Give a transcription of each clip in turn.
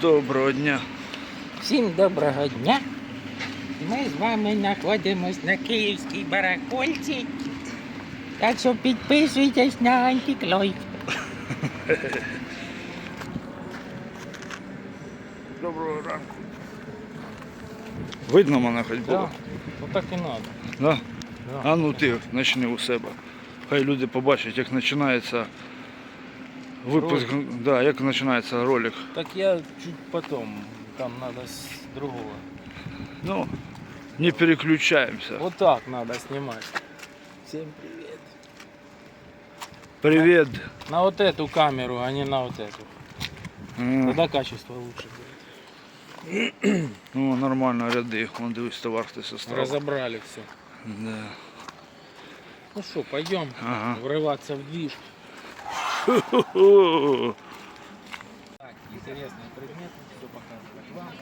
Доброго дня. Всім доброго дня. Ми з вами знаходимось на Київській барахольці. Так що підписуйтесь на антиклой. Доброго ранку. Видно мене хоч було? так і надо. Да? А ну ти почни у себе. Хай люди побачать, як починається випуск, да, як починається ролик. Так я чуть потом. Там надо с другого. Ну, не переключаємося. Вот так надо снимать. Всем привет. Привіт. На вот эту камеру, а не на вот эту. М, Тогда качество лучше будет. Ну, нормально ряди. Вон дивись, товар ти сестра. Разобрали все. Да. Ну что, пойдем Ага. врываться в движ. Так, интересный предмет, все показывать вам.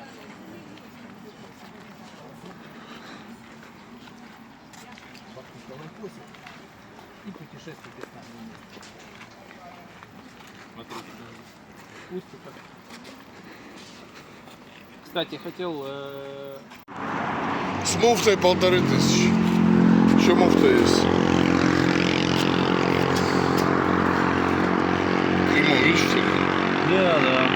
И нами вместе. Смотрите, пустиков. Кстати, хотел э, С муфтой полторы тысячи. Еще муфта есть. Клеймо, видите? Да, да.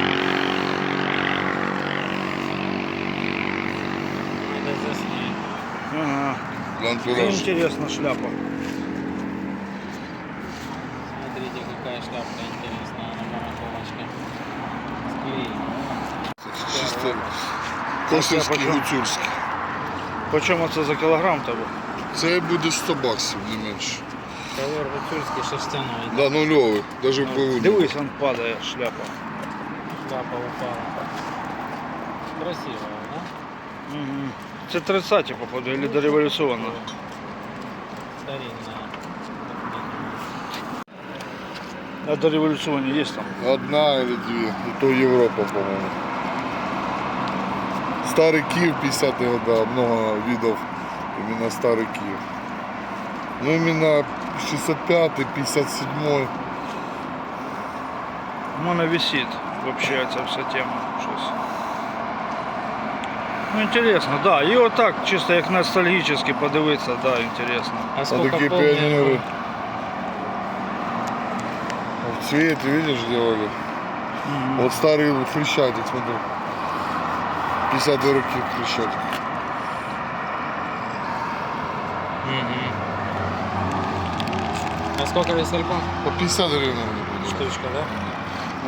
это заснять. Ага. Для Це антуража. інтересна шляпа. Смотрите, какая шляпка интересная на барахолочке. Склеена. Чисто косівський, почем? гуцульський. По чому це за кілограм тебе? Це буде 100 баксів, не менше. Ковер гуцульский шерстяной. Да, нульовий, навіть в БУ. Дивись, он падає шляпа. Шляпа упала. Красивая, да? Угу. Це 30-ті, походу, или дореволюційна. Старинная. А дореволюційні є там? Одна или дві. І то Європа, по-моєму. Старий Київ 50-х годах, много видов именно старый Киев. Ну именно 65-й, 57-й. У мене висить вообще ця вся тема. Щось. Ну, інтересно, да. І отак, чисто як ностальгічно подивитися, да, інтересно. А А сколько такие помню, пионеры. В цвете, видишь, делали. Вот старый хрещатик, смотри. 50 руки хрещатик. Сколько весь альбом? По 50 гривен. Штучка, да?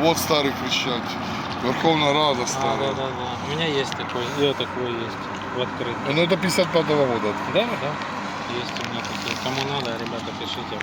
Вот старый хрещатик. Верховная Рада А, старая. да, да, да. У меня есть такой, и такой есть в открытом. Ну это 55 года. Да, да. Есть у меня такие. Кому надо, ребята, пишите.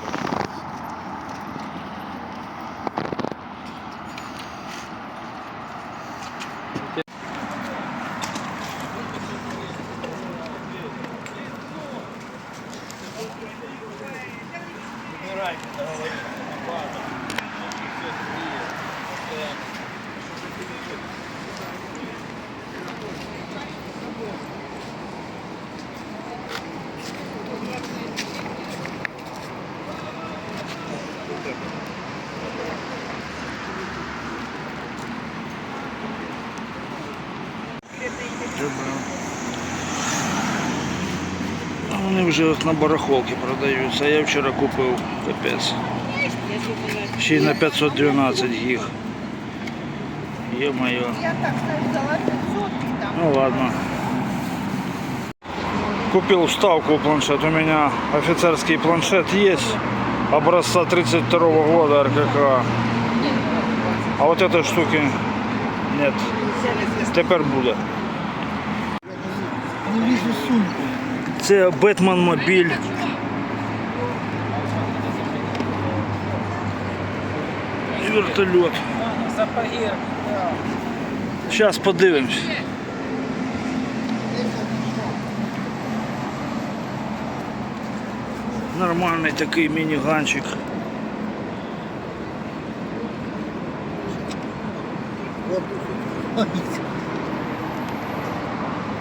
А Вони вже от на барахолці продаються. Я вчора купив капець. Ще й на 512 гіг. Є-моє. Я так взяла 500 и там. Ну ладно. Купил вставку в планшет. У меня офицерский планшет есть. Образца 32 года РКК. А вот этой штуки нет. Теперь буде. Це Бетмен мобіль. І вертольот. Сапоги. Зараз подивимось. Нормальний такий мініганчик.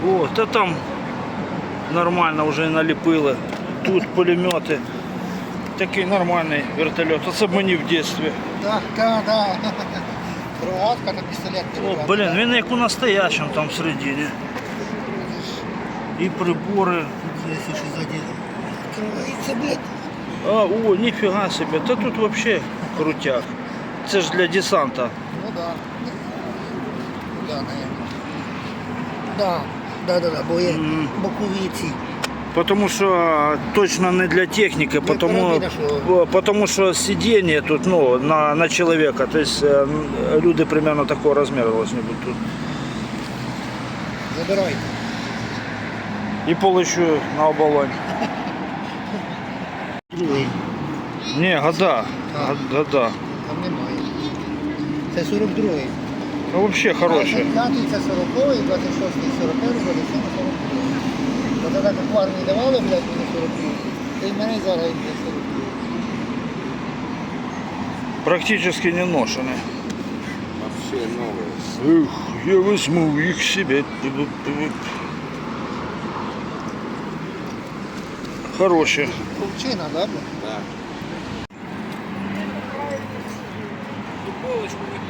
О, та там нормально вже наліпили. Тут пулемети. Такий нормальний вертольот. Оце б мені в дитинстві. Да, да, да. Рогатка на пістолет не О, брати, блін, да? він як у настоящем там всередині. І прибори. Якщо що заділи. Відкривається, блядь. А, о, ніфіга себе. Та тут вообще крутяк. Це ж для десанта. Ну да. Да, наверное. Да, да, да, да, бо є Мгм. бокові ці. Потому що точно не для техніки, потому, карабіна, що? бо- потому що сидіння тут ну, на, на чоловіка. Тобто е, м, люди примерно такого розміру должны бути тут. Забирайте. І пол ще на оболонь. Другий. Ні, года. А. Год- Года. Там немає. Це 42-й. Ну, вообще хороші. 25-й це 40-й, 26-й 41-й, 27-й 42-й. Бо тоді як в армії давали, блядь, мені 42 то й мене зараз йде 42 Практически не ношені. Вообще новые. Эх, я возьму их себе. Хороші. Купчина, да,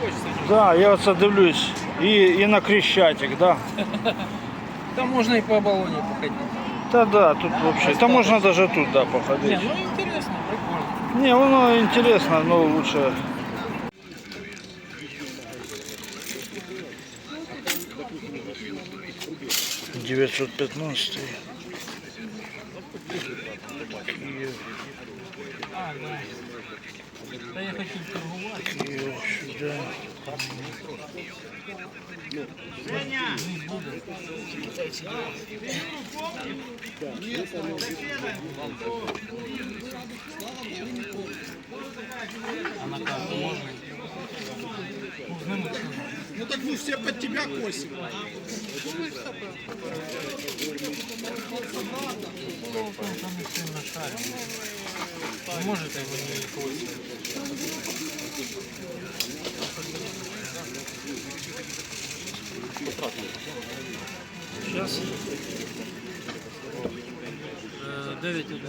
Блядь? Да. Да, я оце дивлюсь. І, і на Крещатик, да. Там можно и по оболоне походить. Та да, тут вообще. Та можна даже тут, да, походить. Не, ну интересно, прикольно. Не, воно интересно, но лучше. Девятьсот пятнадцатый. Киев, А, да. Да я хочу торговать. Можно? Ну так мы все под тебя косим. Там, там и сильно шарим. Не может его не хвостить. Сейчас. 9 11.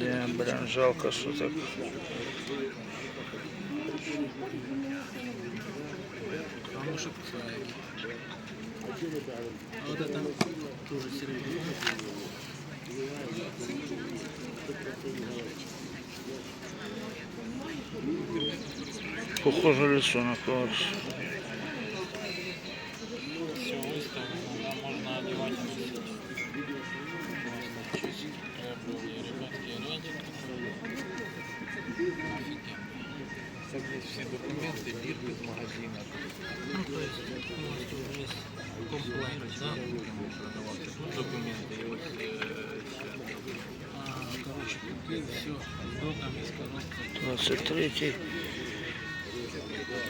Да, блин, жалко, что так. Ну шипцы. А вот это тоже серебро. Похоже лицо на кого Офигенно. все документы, мир без магазина. Ну, то есть полностью есть комплект, да? Тут документы, и вот э, а, короче, купил все, с доками, с коробкой. 23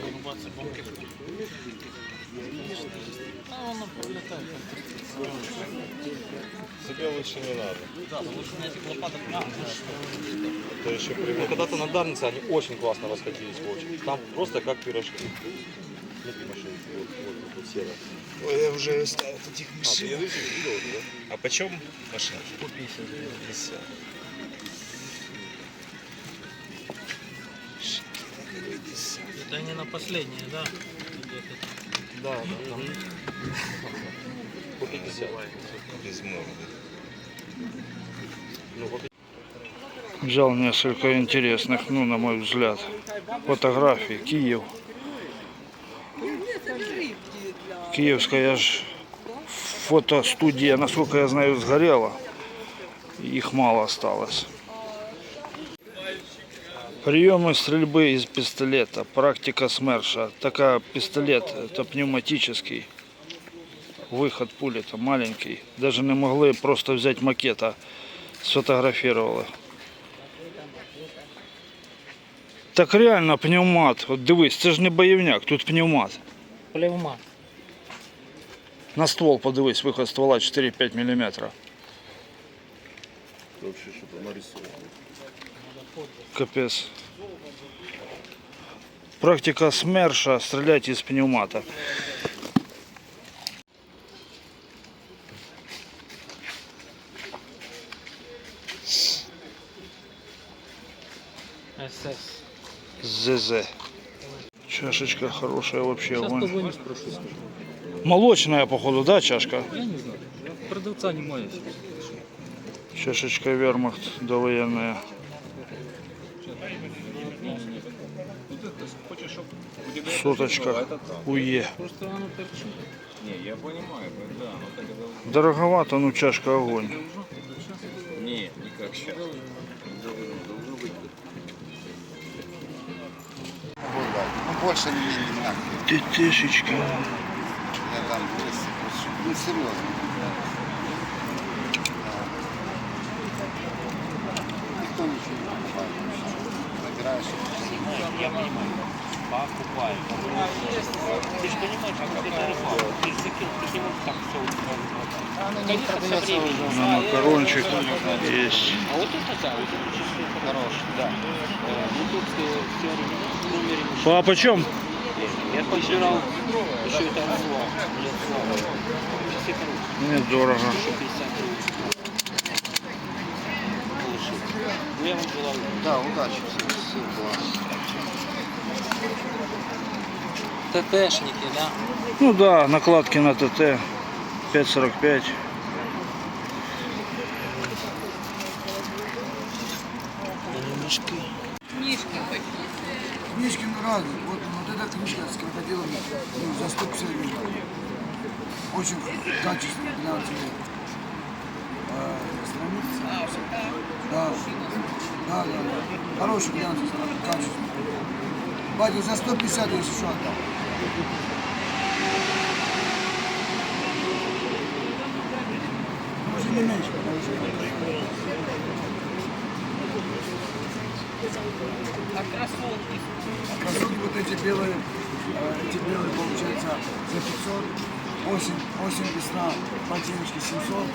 Вырубаться бомбер. А он пролетает. Тебе лучше не надо. Да, лучше на этих лопатах. А, Это еще при... ну, когда-то на Дарнице они очень классно расходились в очередь. Там просто как пирожки. Ты машинки, вот, вот, вот, вот серая. Ой, я уже ставил этих А, ты машин. Видел, да? А почем машина? по 50. Это они на последние, да? Да, да, там. По 50. Без морды. Ну, по Взял несколько интересных, ну, на мой взгляд, фотографий. Киев. Киевская ж фотостудия, насколько я знаю, сгорела. Их мало осталось. Приемы стрельбы из пистолета. Практика СМЕРШа. Такая пистолет, это пневматический. Выход пули-то маленький. Даже не могли просто взять макета. Сфотографировали. Так реально пневмат. От дивись, це ж не бойовняк, тут пневмат. Плевма. На ствол подивись, виход ствола 4-5 мм. Вообще что-то нарисовано. Капець. Практика СМЕРШа стрелять із пневмата. ЗЗ. Чашечка хорошая вообще. Сейчас спрошу. Молочная, походу, да, чашка? Я не знаю. Продавца не маю. Чашечка вермахт довоенная. Соточка УЕ. Просто оно торчит. Не, я понимаю, да, но тогда... Дороговато, ну чашка огонь. Не, никак сейчас. Ну, больше не не надо. Тетешечка. Я там ну, серьезно. Никто ничего не покупает. Набираешь. Я понимаю. Покупаю. Ты же понимаешь, как это рыба. Ты же закинул, ты не можешь так все Она не продается уже. На макарончик есть. А вот это да, вот это чисто Хороший. Да. Э, Ну тут все в номере не По почем? Я позирал, еще это хорошие. Недорого. Еще 50 рублей. Получил. Ну я вам желаю. Да, удачи всем. Всем ТТшники, да? Ну да, накладки на ТТ. 5.45. Книжки ну, разные. Вот, вот эта книжка с крокодилами ну, за 150 гривен. Очень качественная, глянцевая. А, страница. Да. Да, да, да. Хороший глянцевый, качественный. Батя, за 150 я еще отдам. Может не меньше, потому что Кроссовки вот эти белые, э, эти белые получается за 500, осень, осень, весна, ботиночки 700,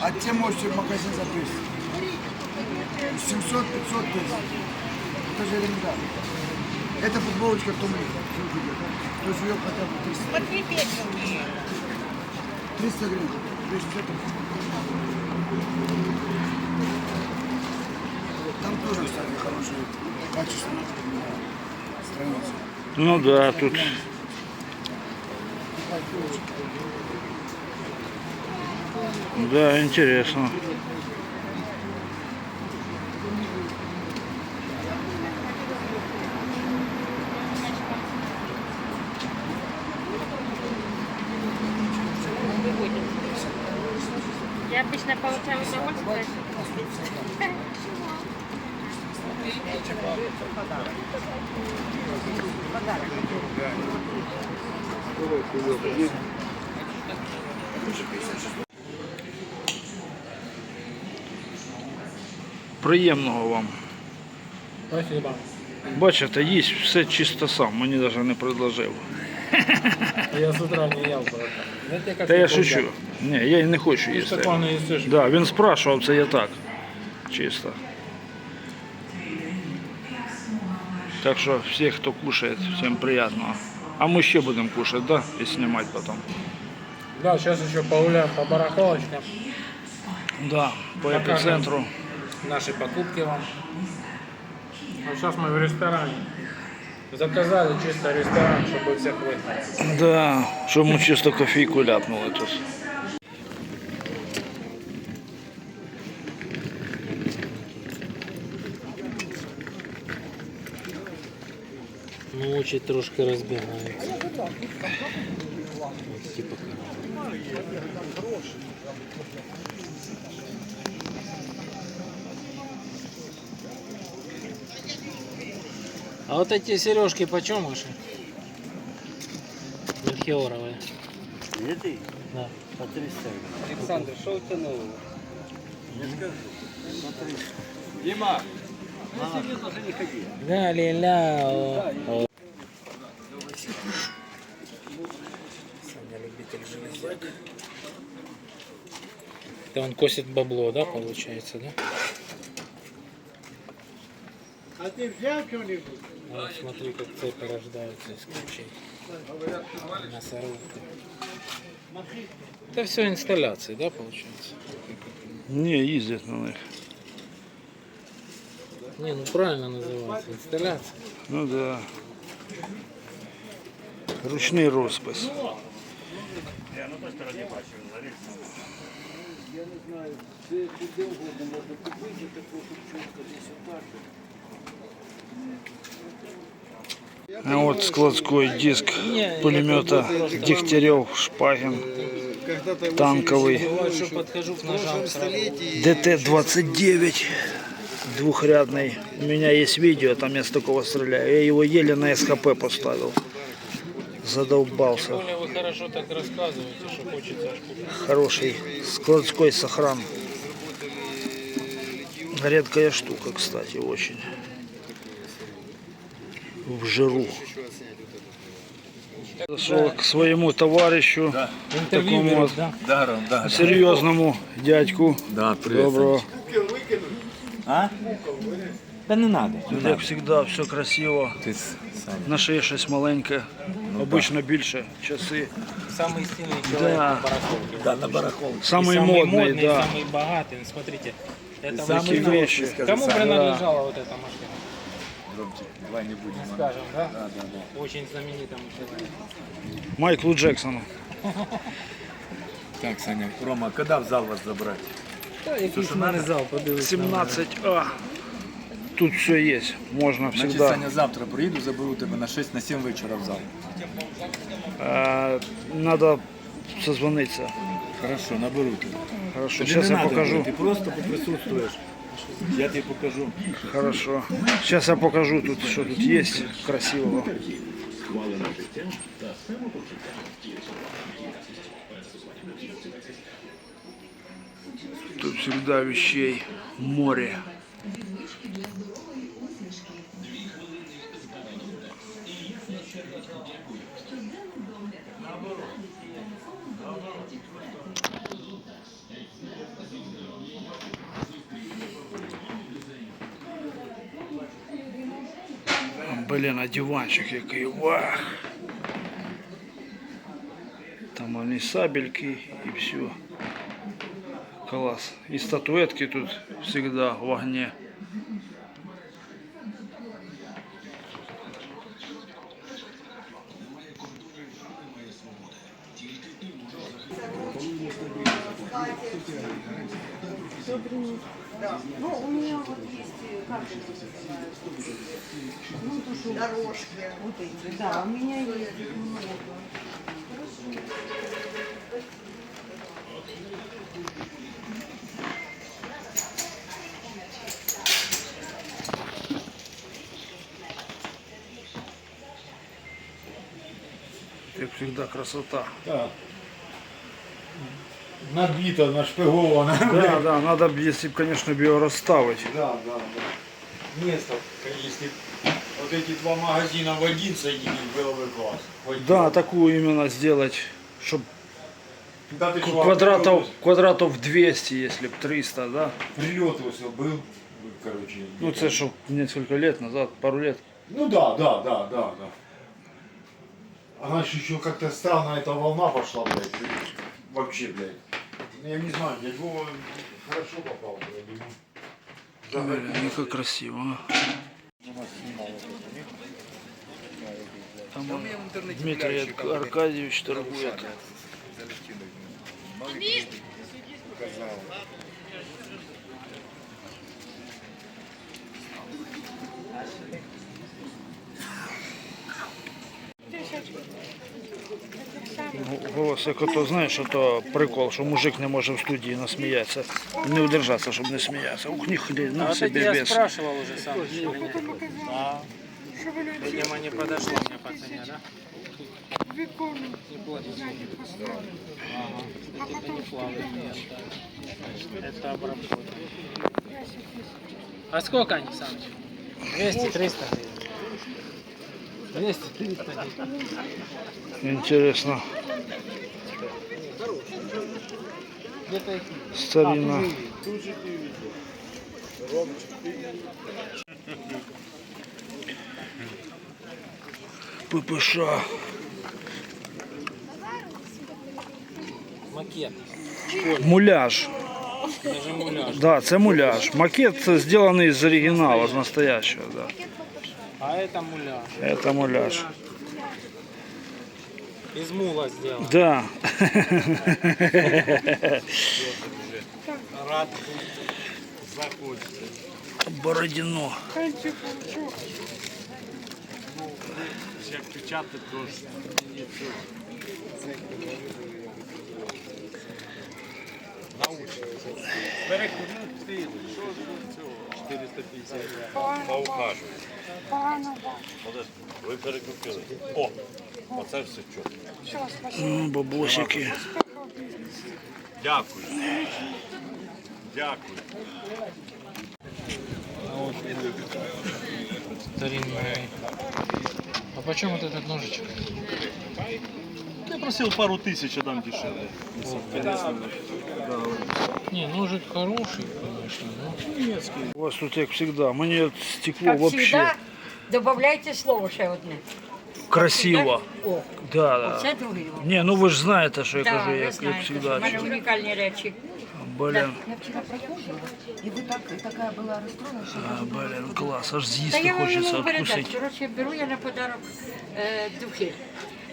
а те можете в магазин за 200. 700, 500, 10. Это же элементарно. Это футболочка Томми. То есть ее хотя бы 300. Смотри, Петя, мне. 300 гривен. То есть это... Там тоже, кстати, хорошие, качественные страницы. Ну да, тут да, интересно. Обычно получаю удовольствие. Приємного вам. Спасибо. Бачите, їсть все чисто сам, мені навіть не предложив. Я с утра не ел просто. Знаете, как Та я не шучу. помню? Ні, я і не хочу Ты ж їсти. такого не естешь. Да, він спрашував, це я так. Чисто. Так що всіх, хто кушає, всім приятного. А ми ще будемо кушати, да? І знімати потім. Да, сейчас еще погуляем по барахолочкам. Да, по епіцентру. Наши покупки вам. А сейчас мы в ресторане. Заказали чисто ресторан, чтобы всех выгнать. Да, щоб ми чисто кофійку ляпнули тут. Ну, очі трошки розбігаються. Ось типа А вот эти сережки почем ваши? Мельхиоровые. Эти? Да. По 300. Александр, что у тебя нового? Не скажу. Смотри. Дима, ну серьезно же не ходи. Да, ля-ля. Саня любитель железяк. Это он косит бабло, да, получается, да? А ты взял что-нибудь? А вот смотри, как цепи рождаются из ключей. Мясорубка. Это все инсталляции, да, получается? Ні, їздять на них. Не, ну правильно называется. Инсталляция. Ну да. Ручний розпис. А вот складской диск пулемета Дегтярев Шпагин танковый Бывает, что подхожу к ножам сразу. ДТ-29 двухрядный. У меня есть видео, там я с такого стреляю. Я его еле на СХП поставил. Задолбался. Хороший складской сохран. Редкая штука, кстати, очень. В жиру. Зашел к своему товарищу, такому вот Да, да. серьезному дядьку. Да, привет. Доброго. А? Да не надо. Тут, як завжди, все красиво. Ти, Саня. На шиї щось маленьке, обично більше часи. Самый стильный человек Да. на барахолке. Да, на барахолке. Самый, самый модный, модный, да. самый богатый. Ну, Смотрите, это Самые вещи. Кому принадлежала вот эта машина? Ромчик, давай не будем. Скажем, да? Да, да, да. Очень знаменитому человеку. Майклу Джексону. Так, Саня, Рома, когда в зал вас забрать? Да, якийсь в мене зал, подивись. 17А. Тут все є, можна Значить, всегда. Саня, завтра приїду, заберу тебе на 6 на 7 вечора в зал. Е, Надо созвонитися. Хорошо, наберу тебе. Хорошо, Тобі сейчас не я надо покажу. буде, Ти просто поприсутствуєш. Я тобі покажу. Хорошо. Сейчас я покажу тут, що тут є красивого. Тут всегда вещей море. Блін, а диванчик який. Вах. Там вони сабельки і все. Класс. И статуэтки тут всегда в Ну, у меня вот есть, э, как это называется, ну, то, что... Дорожки. Вот эти, да, у меня есть их много. Как всегда красота. Набито, нашпиговано. Да, да, надо, если, б, конечно, бы ее расставить. Да, да, да. Место, если вот эти два магазина в один соединить, было бы класс. Хоть Да, такую именно сделать, чтобы Да ты что, квадратов, квадратов 200, если б 300, да? Прилет все был, короче. Ну, это чтоб несколько лет назад, пару лет. Ну да, да, да, да, да. Она еще как-то странно эта волна пошла, блядь. Вообще, блядь. Ну, Я не знаю, дядь Вова хорошо попал, блядь. ему. Блин, ну как красиво. Там он, Дмитрий Арк- Аркадьевич торгует. Голос, як ото, знаєш, ото прикол, що мужик не може в студії насміятися, не удержатися, щоб не сміятися. Ух, ні хрен, А ну вот это собі я без. спрашивал уже сам. А, видимо, не подошло мне по цене, да? Не платит. Ага. Это не плавает, нет. Это обработка. А сколько они, Саныч? 200-300 гривен. 200-300 гривен. Інтересно, Где-то их... старинна. ППШ. Макет. Муляж. Даже муляж. Да, це муляж. Макет зроблений з оригіналу, з настоящего, да. А это муляж. Это муляж. Из мула сделан. Да. Рад захочется. Бородино. Як печатать тоже. Перекрутити. Що з цього? 450. Ви перекупили. О, оце все чітко. Ну, бабосики. Дякую. Дякую. Старинный. А почем вот этот ножичек? Я просил пару тысяч, а дам дешевле. Не, ножик хороший, конечно, но У вас тут, завжди, мені от стекло Как вообще всегда, добавляйте слово ще одне. красиво. О, Да, да. оце другий. о. Ні, ну ви ж знаєте, що я Да, кажу, ви як, як знаєте, завжди. в мене що- унікальні речі. Блін, Я вчера проходила, и вы так, такая была расстроена, что я а, блін, клас, аж Та з'їсти я вам хочеться не передати. откусити. Коротше, беру я на подарок е, духи.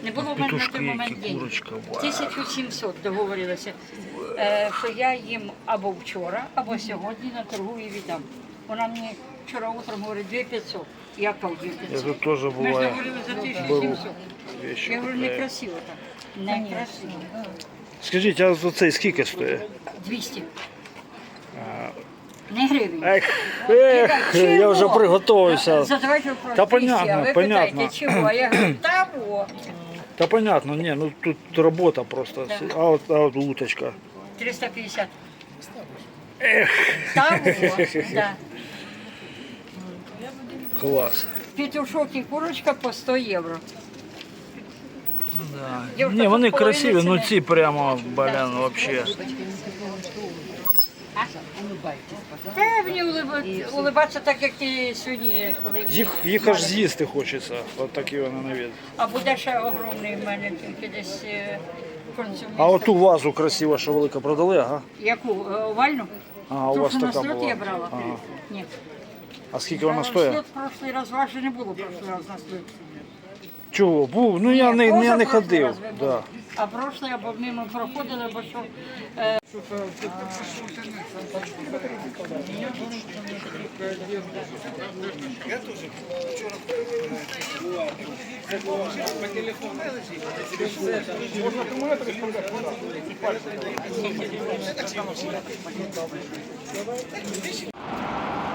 Не було в мене на Петушки, той момент які денег. курочка. Вау. 1700 договорилися, е, що я їм або вчора, або сьогодні наторгую і віддам. Вона мені вчора утром говорить 2500. Я кажу Я 2500. тут теж Ми ж буває. договорилися за Беру Я говорю, некрасиво так. Некрасиво. Скажіть, а за цей скільки стоїть? 200. Не гривень. Ех, ех, Чого? я вже приготувався. Задавайте вопрос. Та 200, понятно, а ви понятно. питаєте, чого? А я говорю, того. Та понятно, ні, ну тут робота просто. А от, а от уточка. 350. Эх. Того, да. Клас. Петушок і курочка по 100 євро. Да. Ні, вони красиві, ну ці прямо, блін, вообще. Та мені улиба- улибатися так, як ти сьогодні, коли Їх, їх аж з'їсти хочеться, от такі вони на вид. А буде ще огромний в мене тільки десь е, консуміст. А оту вазу красиво, що велика продали, ага. Яку? Е, Овальну? А, у Ту, вас що на така сльот була. я брала? Ні. А скільки вона стоїть? Прошлий раз важче не було прошлий раз на слід. Чого? Був, ну я не, я не ходив. Да. А прошлий або мимо проходили, бо що. е,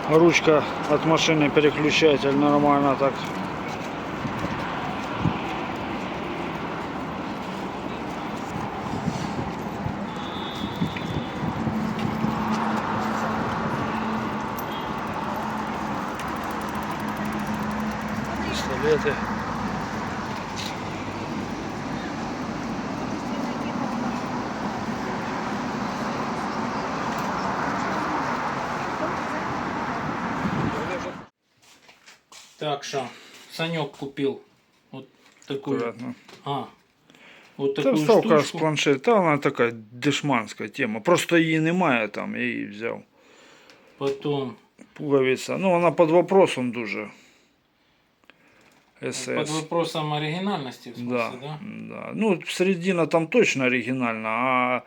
Ручка от машины переключатель нормально так. Так что, Санек купил вот такую. Аккуратно. А, вот Це такую вставка з штучку. планшет, та вона така дешманська тема. Просто її немає там, я її взяв. Потом Пуговиця. Ну, вона під вопросом дуже. СС. под вопросом оригинальности, в Да, смысле, да? да. Ну, середина там точно оригінальна, а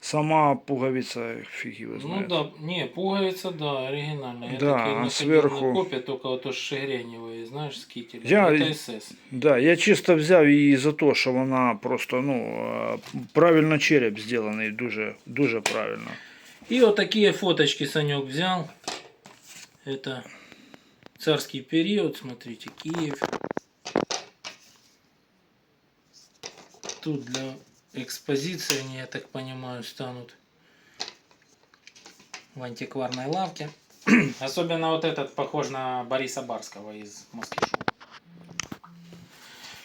сама пуговиця фіг його Ну знає. да, не, пуговица, да, оригинальная. Я Да, такие а находил сверху- на копе, только вот то шагреневые, знаешь, с кителем. Я- Это СС. Да, я чисто взяв її за те, що вона просто ну, е, правильно череп зроблений, дуже, дуже правильно. И вот такие фоточки Санек взял. Это царский период, смотрите, Киев. Тут для экспозиции они, я так понимаю, станут в антикварной лавке. Особенно вот этот похож на Бориса Барского из Москвы.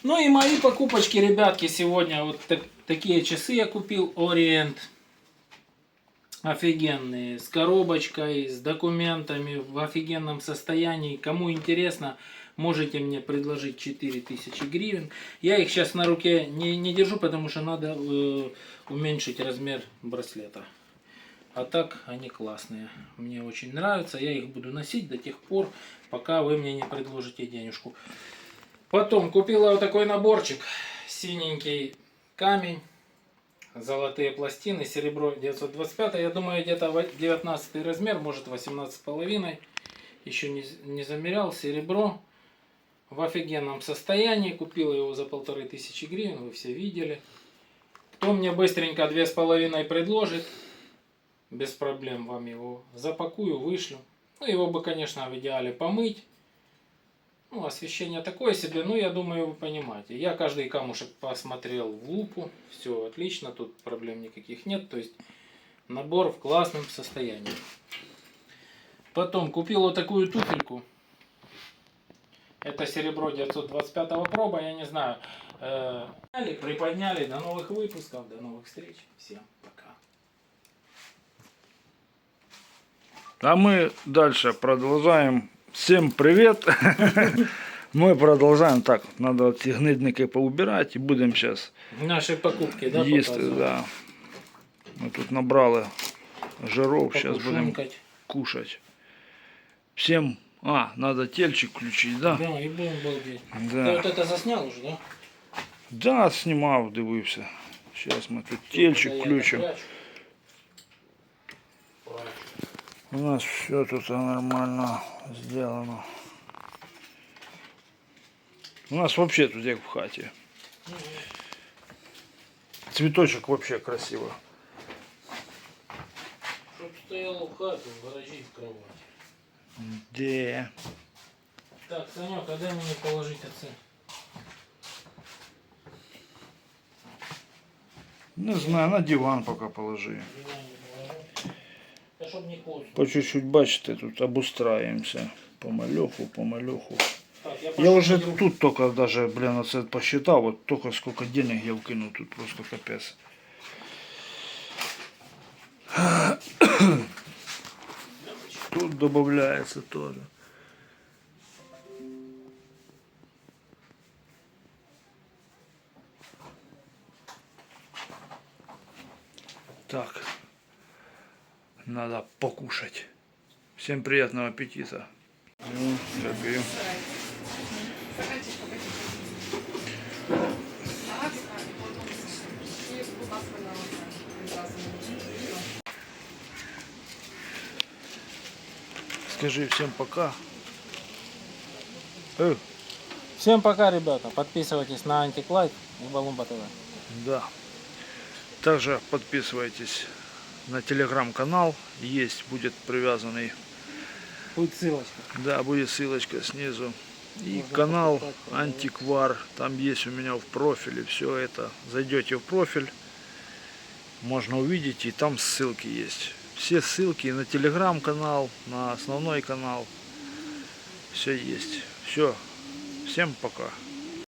Ну и мои покупочки, ребятки, сегодня вот так- такие часы я купил Ориент офигенные, с коробочкой, с документами, в офигенном состоянии. Кому интересно, можете мне предложить 4000 гривен. Я их сейчас на руке не, не держу, потому что надо э, уменьшить размер браслета. А так они классные. Мне очень нравятся. Я их буду носить до тех пор, пока вы мне не предложите денежку. Потом купила вот такой наборчик. Синенький камень. Золотые пластины. Серебро 925. Я думаю, где-то во- 19 размер, может 18 половиной. Еще не, не замерял. Серебро в офигенном состоянии. Купил его за полторы тысячи гривен. Вы все видели. Кто мне быстренько две с половиной предложит, без проблем вам его запакую, вышлю. Ну, его бы, конечно, в идеале помыть. Ну, освещение такое себе, ну, я думаю, вы понимаете. Я каждый камушек посмотрел в лупу, все отлично, тут проблем никаких нет. То есть набор в классном состоянии. Потом купил вот такую туфельку. Это серебро 925 проба, я не знаю. Э, приподняли. До новых выпусков, до новых встреч. Всем пока. А мы дальше продолжаем. Всем привет! Мы продолжаем так. Надо эти гнидники поубирать и будем сейчас Наши покупки, да, показывают? Да. Ми тут набрали жиров, сейчас будем кушать. Всем, а, надо тельчик включить, да? Да, и будем балдеть. Ты Да, вот это заснял уже, да? да знімав, дивився. Зараз ми тут тельчик Да я включимо. У нас все тут нормально сделано. У нас вообще тут як в хаті. Цветочек вообще красиво. Чтоб стоял в хату, в гаражі в кровати. Де? Так, Санек, а дай мне положить отцы. Не знаю, на диван поки положи. Холодно. По чуть-чуть, бачите, тут обустраємося. Помальоху, помальоху. Я, уже тут только даже, блин, это посчитал, вот только сколько денег я вкинул, тут просто капец. Тут добавляется тоже. Надо покушать. Всем приятного аппетита. Ну. Скажи всем пока. Э, Всем пока, ребята. Подписывайтесь на Антиклайт и Балумба ТВ. да. Также подписывайтесь на телеграм-канал. Есть, будет привязанный. Будет ссылочка. Да, будет ссылочка снизу. И Можно канал. Антиквар. Там есть у меня в профиле все это. Зайдете в профиль, можно увидеть, и там ссылки есть. Все ссылки на телеграм-канал, на основной канал. Все есть. Все. Всем пока.